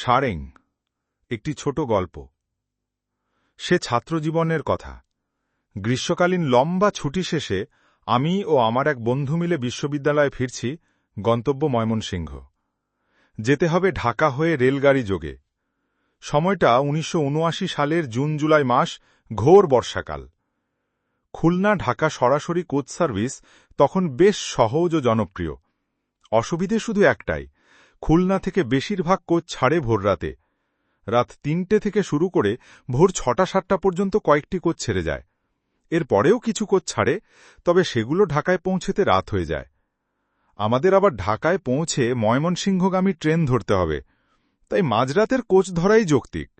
সারেং, একটি ছোট গল্প। সে ছাত্রজীবনের কথা। গ্রীষ্মকালীন লম্বা ছুটি শেষে আমি ও আমার এক বন্ধু মিলে বিশ্ববিদ্যালয়ে ফিরছি গন্তব্য ময়মনসিংহ। যেতে হবে ঢাকা হয়ে রেলগাড়ি যোগে। সময়টা উনিশশো উনআশি সালের জুন জুলাই মাস, ঘোর বর্ষাকাল। খুলনা ঢাকা সরাসরি কোচ সার্ভিস তখন বেশ সহজ ও জনপ্রিয়। অসুবিধে শুধু একটাই খুলনা থেকে বেশিরভাগ কোচ ছাড়ে ভোররাতে রাত। তিনটে থেকে শুরু করে ভোর ছটা সাতটা পর্যন্ত কয়েকটি কোচ ছেড়ে যায়। এর পরেও কিছু কোচ ছাড়ে, তবে সেগুলো ঢাকায় পৌঁছেতে রাত হয়ে যায়। আমাদের আবার ঢাকায় পৌঁছে ময়মনসিংহগামী ট্রেন ধরতে হবে। তাই মাঝরাতের কোচ ধরাই যৌক্তিক।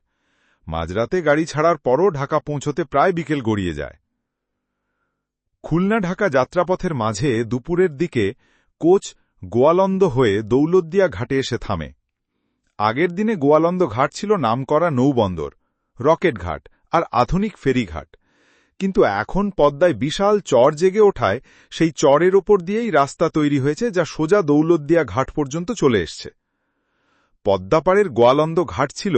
মাঝরাতে গাড়ি ছাড়ার পরও ঢাকা পৌঁছতে প্রায় বিকেল গড়িয়ে যায়। খুলনা ঢাকা যাত্রাপথের মাঝে দুপুরের দিকে কোচ গোয়ালন্দ হয়ে দৌলতদিয়া ঘাটে এসে থামে। আগের দিনে গোয়ালন্দ ঘাট ছিল নামকরা নৌবন্দর, রকেট ঘাট আর আধুনিক ফেরিঘাট। কিন্তু এখন পদ্মায় বিশাল চর জেগে ওঠায় সেই চরের ওপর দিয়েই রাস্তা তৈরি হয়েছে যা সোজা দৌলতদিয়া ঘাট পর্যন্ত চলে এসছে। পদ্মাপাড়ের গোয়ালন্দ ঘাট ছিল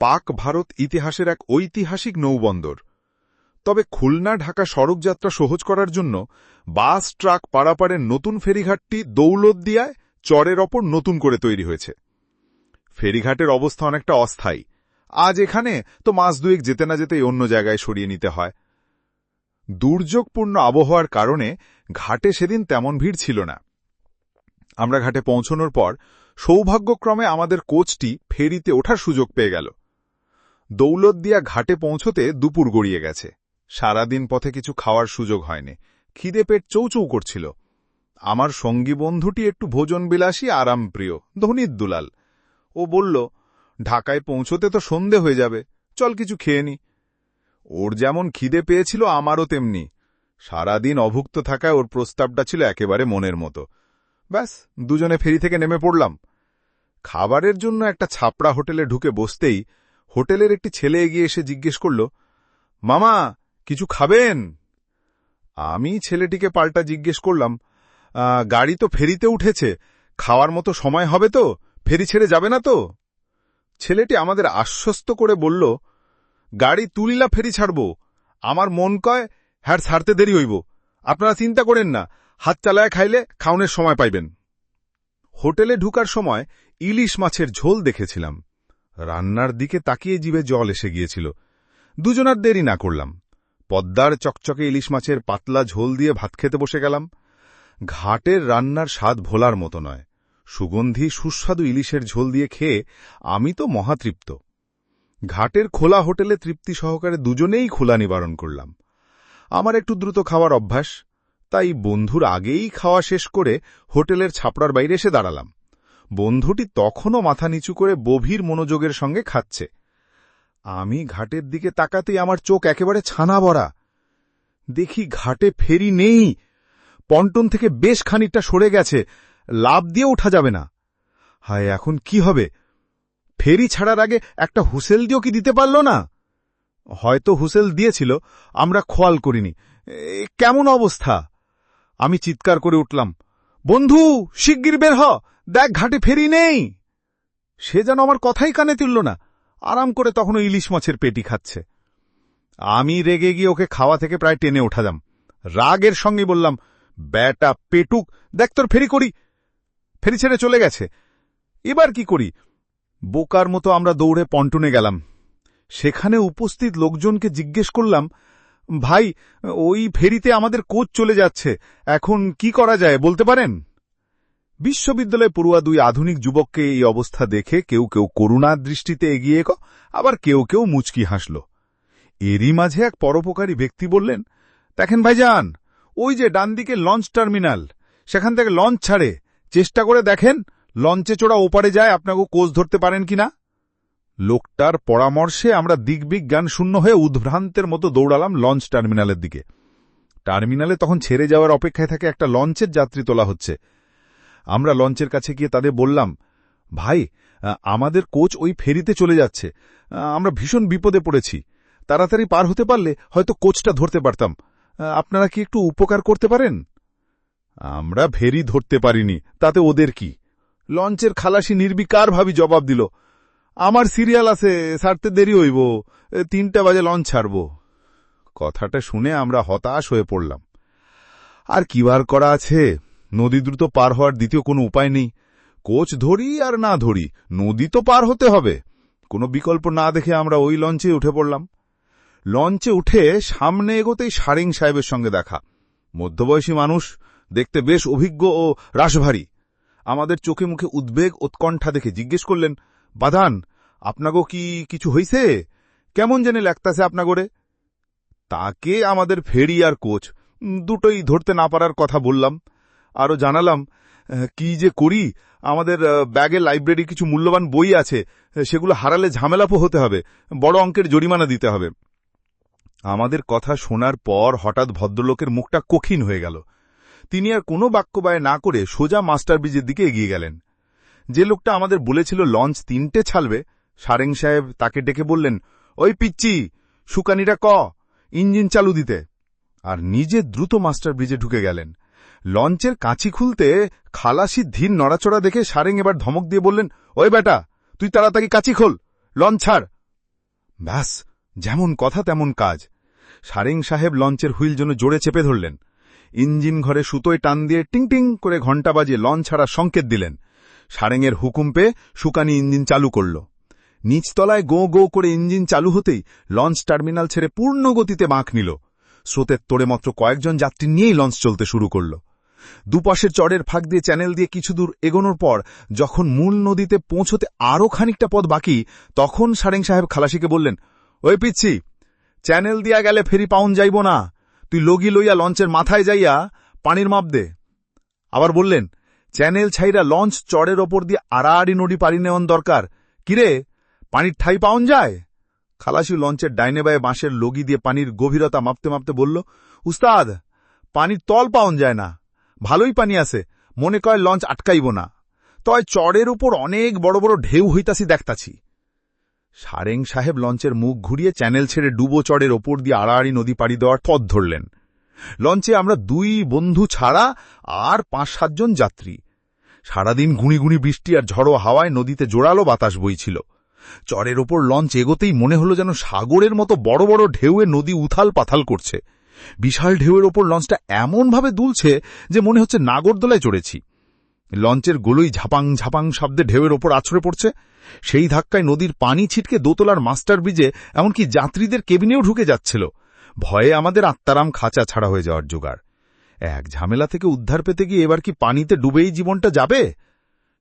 পাক ভারত ইতিহাসের এক ঐতিহাসিক নৌবন্দর। তবে খুলনা ঢাকা সড়কযাত্রা সহজ করার জন্য বাস, ট্রাক পারাপারের নতুন ফেরিঘাটটি দৌলতদিয়ায় চরের ওপর নতুন করে তৈরি হয়েছে। ফেরিঘাটের অবস্থা অনেকটা অস্থায়ী। আজ এখানে তো মাস দুয়েক যেতে না যেতেই অন্য জায়গায় সরিয়ে নিতে হয়। দুর্যোগপূর্ণ আবহাওয়ার কারণে ঘাটে সেদিন তেমন ভিড় ছিল না। আমরা ঘাটে পৌঁছনোর পর সৌভাগ্যক্রমে আমাদের কোচটি ফেরিতে ওঠার সুযোগ পেয়ে গেল। দৌলতদিয়া ঘাটে পৌঁছতে দুপুর গড়িয়ে গেছে। সারাদিন পথে কিছু খাওয়ার সুযোগ হয়নি। খিদে পেট চৌচৌ করছিল। আমার সঙ্গী বন্ধুটি একটু ভোজন ভোজনবিলাসী আরামপ্রিয় ধনির দুলাল। ও বলল, ঢাকায় পৌঁছতে তো সন্ধে হয়ে যাবে, চল কিছু খেয়ে নি। ওর যেমন খিদে পেয়েছিল, আমারও তেমনি। সারাদিন অভুক্ত থাকায় ওর প্রস্তাবটা ছিল একেবারে মনের মতো। ব্যাস, দুজনে ফেরি থেকে নেমে পড়লাম। খাবারের জন্য একটা ছাপড়া হোটেলে ঢুকে বসতেই হোটেলের একটি ছেলে এগিয়ে এসে জিজ্ঞেস করল, মামা কিছু খাবেন? আমি ছেলেটিকে পাল্টা জিজ্ঞেস করলাম গাড়ি তো ফেরিতে উঠেছে, খাওয়ার মতো সময় হবে তো? ফেরি ছেড়ে যাবে না তো? ছেলেটি আমাদের আশ্বস্ত করে বলল, গাড়ি তুলিলা, ফেরি ছাড়ব। আমার মন কয়, হ্যার, ছাড়তে দেরি হইব। আপনারা চিন্তা করেন না, হাত চালায় খাইলে খাওনের সময় পাইবেন। হোটেলে ঢুকার সময় ইলিশ মাছের ঝোল দেখেছিলাম। রান্নার দিকে তাকিয়ে জিভে জল এসে গিয়েছিল। দুজনার দেরি না করলাম। পদ্মার চকচকে ইলিশ মাছের পাতলা ঝোল দিয়ে ভাত খেতে বসে গেলাম। ঘাটের রান্নার স্বাদ ভোলার মতো নয়। সুগন্ধি সুস্বাদু ইলিশের ঝোল দিয়ে খেয়ে আমি তো মহাতৃপ্ত। ঘাটের খোলা হোটেলে তৃপ্তি সহকারে দুজনেই খোলা নিবারণ করলাম। আমার একটু দ্রুত খাওয়ার অভ্যাস, তাই বন্ধুর আগেই খাওয়া শেষ করে হোটেলের ছাপড়ার বাইরে এসে দাঁড়ালাম। বন্ধুটি তখনও মাথা নিচু করে গভীর মনোযোগের সঙ্গে খাচ্ছে। আমি ঘাটের দিকে তাকাতেই আমার চোখ একেবারে ছানা ভরা। দেখি ঘাটে ফেরি নেই। পন্টন থেকে বেশ খানিকটা সরে গেছে। লাভ দিয়ে ওঠা যাবে না। হায়, এখন কি হবে? ফেরি ছাড়ার আগে একটা হুসেল দিয়েও কি দিতে পারল না? হয়তো হুসেল দিয়েছিল, আমরা খোয়াল করিনি। কেমন অবস্থা? আমি চিৎকার করে উঠলাম, বন্ধু, শিগগির বের হ, দেখ ঘাটে ফেরি নেই। সে যেন আমার কথাই কানে তুলল না। আরাম করে তখনও ইলিশ মাছের পেটি খাচ্ছে। আমি রেগে গিয়ে ওকে খাওয়া থেকে প্রায় টেনে ওঠালাম। রাগের সঙ্গে বললাম, ব্যাটা পেটুক, দেখ তোর ফেরি করি। ফেরি ছেড়ে চলে গেছে। এবার কি করি? বোকার মতো আমরা দৌড়ে পন্টনে গেলাম। সেখানে উপস্থিত লোকজনকে জিজ্ঞেস করলাম, ভাই, ওই ফেরিতে আমাদের কোচ চলে যাচ্ছে। এখন কি করা যায়, বলতে পারেন? বিশ্ববিদ্যালয় পড়ুয়া দুই আধুনিক যুবককে এই অবস্থা দেখে কেউ কেউ করুণার দৃষ্টিতে এগিয়ে আবার কেউ কেউ মুচকি হাসল। এরই মাঝে এক পরোপকারী ব্যক্তি বললেন, দেখেন ভাইজান, ওই যে ডান দিকে লঞ্চ টার্মিনাল, সেখান থেকে লঞ্চ ছাড়ে। চেষ্টা করে দেখেন, লঞ্চে চড়া ওপারে যায়, আপনাকে কোচ ধরতে পারেন কিনা লোকটার পরামর্শে আমরা দিগবিজ্ঞান শূন্য হয়ে উদ্ভ্রান্তের মতো দৌড়ালাম লঞ্চ টার্মিনালের দিকে। টার্মিনালে তখন ছেড়ে যাওয়ার অপেক্ষায় থাকে একটা লঞ্চের যাত্রী তোলা হচ্ছে। আমরা লঞ্চের কাছে গিয়ে তাদের বললাম, ভাই, আমাদের কোচ ওই ফেরিতে চলে যাচ্ছে। আমরা ভীষণ বিপদে পড়েছি। তাড়াতাড়ি পার হতে পারলে হয়তো কোচটা ধরতে পারতাম। আপনারা কি একটু উপকার করতে পারেন? আমরা ফেরি ধরতে পারিনি। তাতে ওদের কি? লঞ্চের খালাসি নির্বিকারভাবে জবাব দিল, আমার সিরিয়াল আছে, সারতে দেরি হইব। তিনটা বাজে লঞ্চ ছাড়ব। কথাটা শুনে আমরা হতাশ হয়ে পড়লাম। আর কিবার করা আছে? নদী দ্রুত পার হওয়ার দ্বিতীয় কোনো উপায় নেই। কোচ ধরি আর না ধরি, নদী তো পার হতে হবে। কোনো বিকল্প না দেখে আমরা ওই লঞ্চে উঠে পড়লাম। লঞ্চে উঠে সামনে এগোতেই সারেং সাহেবের সঙ্গে দেখা। মধ্যবয়সী মানুষ, দেখতে বেশ অভিজ্ঞ ও রাশভারী আমাদের চোখে মুখে উদ্বেগ, উৎকণ্ঠা দেখে জিজ্ঞেস করলেন, বাদান, আপনাগো কি কিছু হইছে? কেমন জেনে লাগতাছে আপনাগরে? তাকে আমাদের ফেরি আর কোচ, দুটোই ধরতে না পারার কথা বললাম। আরও জানালাম কি যে করি। আমাদের ব্যাগে লাইব্রেরি কিছু মূল্যবান বই আছে, সেগুলো হারালে ঝামেলাপো হতে হবে, বড় অঙ্কের জরিমানা দিতে হবে। আমাদের কথা শোনার পর হঠাৎ ভদ্রলোকের মুখটা কঠিন হয়ে গেল। তিনি আর কোনো বাক্যবায় না করে সোজা মাস্টার ব্রিজের দিকে এগিয়ে গেলেন। যে লোকটা আমাদের বলেছিল লঞ্চ তিনটে ছাড়বে সারেং সাহেব তাকে ডেকে বললেন, ওই পিচ্চি সুকানিরা ক, ইঞ্জিন চালু দিতে। আর নিজে দ্রুত মাস্টার ব্রিজে ঢুকে গেলেন। লঞ্চের কাঁচি খুলতে খালাসি ধীর নড়াচড়া দেখে সারেং এবার ধমক দিয়ে বললেন, ওই বেটা, তুই তাড়াতাড়ি কাঁচি খোল, লঞ্চ ছাড়। ব্যাস, যেমন কথা তেমন কাজ। সারেং সাহেব লঞ্চের হুইল জন্য জোরে চেপে ধরলেন। ইঞ্জিন ঘরে সুতোয় টান দিয়ে টিং টিং করে ঘণ্টা বাজিয়ে লঞ্চ ছাড়ার সংকেত দিলেন। সারেংয়ের হুকুম পেয়ে সুকানি ইঞ্জিন চালু করল। নিচতলায় গো গো করে ইঞ্জিন চালু হতেই লঞ্চ টার্মিনাল ছেড়ে পূর্ণ গতিতে বাঁক নিল। স্রোতের তোড়ে মাত্র কয়েকজন যাত্রী নিয়েই লঞ্চ চলতে শুরু করল। দুপাশের চড়ের ফাঁক দিয়ে চ্যানেল দিয়ে কিছু দূর এগোনোর পর, যখন মূল নদীতে পৌঁছতে আরও খানিকটা পথ বাকি, তখন সারেং সাহেব খালাসিকে বললেন, ওই পিচ্ছি, চ্যানেল দিয়া গেলে ফেরি পাউন যাইব না। তুই লগি লইয়া লঞ্চের মাথায় যাইয়া পানির মাপ দে। আবার বললেন, চ্যানেল ছাইরা লঞ্চ চড়ের ওপর দিয়ে আড়াআড়ি নদী পাড়ি নেওয়ান দরকার। কিরে, পানির ঠাই পাউন যায়? খালাসি লঞ্চের ডাইনে বায়ে বাঁশের লগি দিয়ে পানির গভীরতা মাপতে মাপতে বলল, উস্তাদ, পানির তল পাউন যায় না। ভালোই পানি আছে। মনে কয় লঞ্চ আটকাইব না। তয় চড়ের উপর অনেক বড় বড় ঢেউ হইতাছি দেখতাছি। সারেং সাহেব লঞ্চের মুখ ঘুরিয়ে চ্যানেল ছেড়ে ডুবো চড়ের ওপর দিয়ে আড়াআড়ি নদী পাড়ি দেওয়ার পথ ধরলেন। লঞ্চে আমরা দুই বন্ধু ছাড়া আর পাঁচ সাতজন যাত্রী। সারাদিন গুঁড়ি গুঁড়ি বৃষ্টি আর ঝড়ো হাওয়ায় নদীতে জোরালো বাতাস বইছিল। চরের ওপর লঞ্চ এগোতেই মনে হলো যেন সাগরের মতো বড় বড় ঢেউয়ে নদী উথাল পাথাল করছে। বিশাল ঢেউয়ের ওপর লঞ্চটা এমনভাবে দুলছে যে মনে হচ্ছে নাগরদোলায় চড়েছি। লঞ্চের গোলই ঝাপাং ঝাপাং শব্দে ঢেউয়ের ওপর আছড়ে পড়ছে। সেই ধাক্কায় নদীর পানি ছিটকে দোতলার মাস্টার ব্রিজে এমনকি যাত্রীদের কেবিনেও ঢুকে যাচ্ছিল। ভয়ে আমাদের আত্মারাম খাঁচা ছাড়া হয়ে যাওয়ার জোগাড়। এক ঝামেলা থেকে উদ্ধার পেতে গিয়ে এবার কি পানিতে ডুবেই জীবনটা যাবে?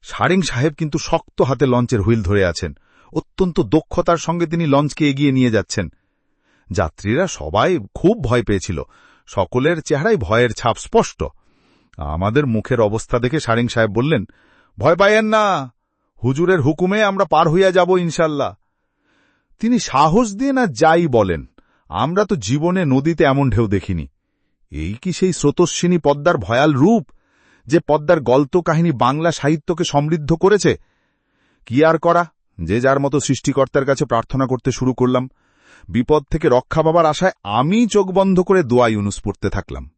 সারেং সাহেব কিন্তু শক্ত হাতে লঞ্চের হুইল ধরে আছেন। অত্যন্ত দক্ষতার সঙ্গে তিনি লঞ্চকে এগিয়ে নিয়ে যাচ্ছেন। যাত্রীরা সবাই খুব ভয় পেয়েছিল। সকলের চেহারায় ভয়ের ছাপ স্পষ্ট। আমাদের মুখের অবস্থা দেখে সারেং সাহেব বললেন, ভয় পাইয়েন না। হুজুরের হুকুমে আমরা পার হইয়া যাব ইনশাল্লাহ। তিনি সাহস দিয়ে না যাই বলেন, আমরা তো জীবনে নদীতে এমন ঢেউ দেখিনি। এই কি সেই স্রোতস্বিনী পদ্মার ভয়াল রূপ, যে পদ্মার গল্প কাহিনী বাংলা সাহিত্যকে সমৃদ্ধ করেছে? কি আর করা? যে যার মতো সৃষ্টিকর্তার কাছে প্রার্থনা করতে শুরু করলাম, বিপদ থেকে রক্ষা পাবার আশায় আমি চোখ বন্ধ করে দোয়া ইউনুস পড়তে থাকলাম।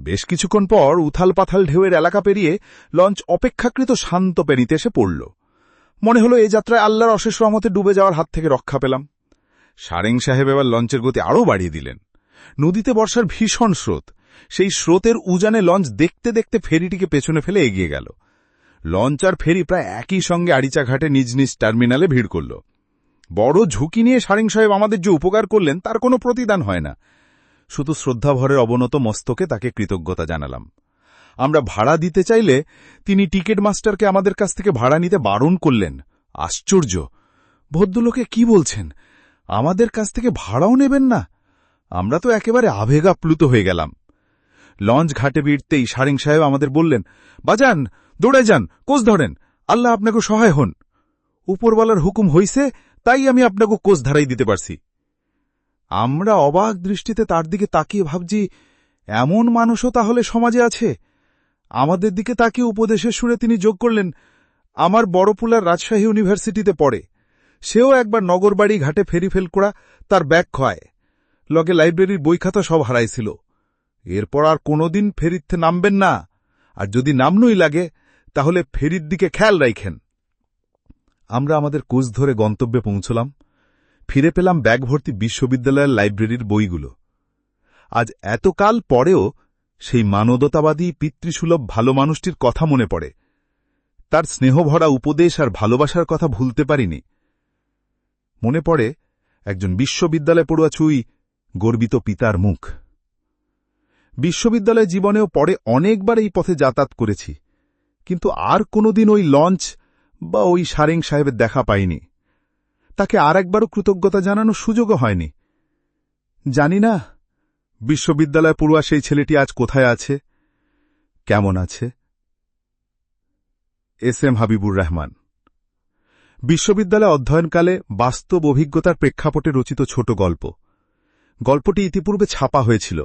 বেশ কিছুক্ষণ পর উথাল পাথাল ঢেউয়ের এলাকা পেরিয়ে লঞ্চ অপেক্ষাকৃত শান্ত পেরিতে এসে পড়ল। মনে হলো এ যাত্রায় আল্লাহর অশেষ রহমতে ডুবে যাওয়ার হাত থেকে রক্ষা পেলাম। সারেং সাহেব এবার লঞ্চের গতি আরও বাড়িয়ে দিলেন। নদীতে বর্ষার ভীষণ স্রোত, সেই স্রোতের উজানে লঞ্চ দেখতে দেখতে ফেরিটিকে পেছনে ফেলে এগিয়ে গেল। লঞ্চ আর ফেরি প্রায় একই সঙ্গে আড়িচাঘাটে নিজ নিজ টার্মিনালে ভিড় করল। বড় ঝুঁকি নিয়ে সারেং সাহেব আমাদের যে উপকার করলেন, তার কোনো প্রতিদান হয় না। শুধু শ্রদ্ধাভরের অবনত মস্তকে তাকে কৃতজ্ঞতা জানালাম। আমরা ভাড়া দিতে চাইলে তিনি টিকিট মাস্টারকে আমাদের কাছ থেকে ভাড়া নিতে বারণ করলেন। আশ্চর্য! ভদ্রলোকে কি বলছেন? আমাদের কাছ থেকে ভাড়াও নেবেন না? আমরা তো একেবারে আবেগাপ্লুত হয়ে গেলাম। লঞ্চ ঘাটে বিড়তেই সারেং সাহেব আমাদের বললেন, বাজান দৌড়ে যান, কোচ ধরেন। আল্লাহ আপনাকে সহায় হন। উপরওয়ালার হুকুম হইছে, তাই আমি আপনাকে কোচ ধারাই দিতে পারছি। আমরা অবাক দৃষ্টিতে তার দিকে তাকিয়ে ভাবছি, এমন মানুষও তাহলে সমাজে আছে? আমাদের দিকে তাকিয়ে উপদেশের সুরে তিনি যোগ করলেন, আমার বড়পুলার রাজশাহী ইউনিভার্সিটিতে পড়ে। সেও একবার নগরবাড়ি ঘাটে ফেরি ফেল করা তার ব্যাগ খয় লগে লাইব্রেরির বই খাতা সব হারাইছিল। এরপর আর কোনোদিন ফেরিতে নামবেন না। আর যদি নামনই লাগে তাহলে ফেরির দিকে খেয়াল রাইখেন। আমরা আমাদের কোচ ধরে গন্তব্যে পৌঁছলাম। ফিরে পেলাম ব্যাগ ভর্তি বিশ্ববিদ্যালয়ের লাইব্রেরির বইগুলো। আজ এতকাল পরেও সেই মানবতাবাদী, পিতৃসুলভ, ভালো মানুষটির কথা মনে পড়ে। তার স্নেহভরা উপদেশ আর ভালোবাসার কথা ভুলতে পারিনি। মনে পড়ে একজন বিশ্ববিদ্যালয় পড়ুয়া ছুই গর্বিত পিতার মুখ। বিশ্ববিদ্যালয় জীবনেও পরে অনেকবার এই পথে যাতায়াত করেছি। কিন্তু আর কোনোদিন ওই লঞ্চ বা ওই সারেং সাহেবের দেখা পাইনি। তাকে আর একবারও কৃতজ্ঞতা জানানোর সুযোগও হয়নি। জানি না, বিশ্ববিদ্যালয় পড়ুয়া সেই ছেলেটি আজ কোথায় আছে, কেমন আছে। S M Habibur Rahman. বিশ্ববিদ্যালয় অধ্যয়নকালে বাস্তব অভিজ্ঞতার প্রেক্ষাপটে রচিত ছোট গল্প। গল্পটি ইতিপূর্বে ছাপা হয়েছিল।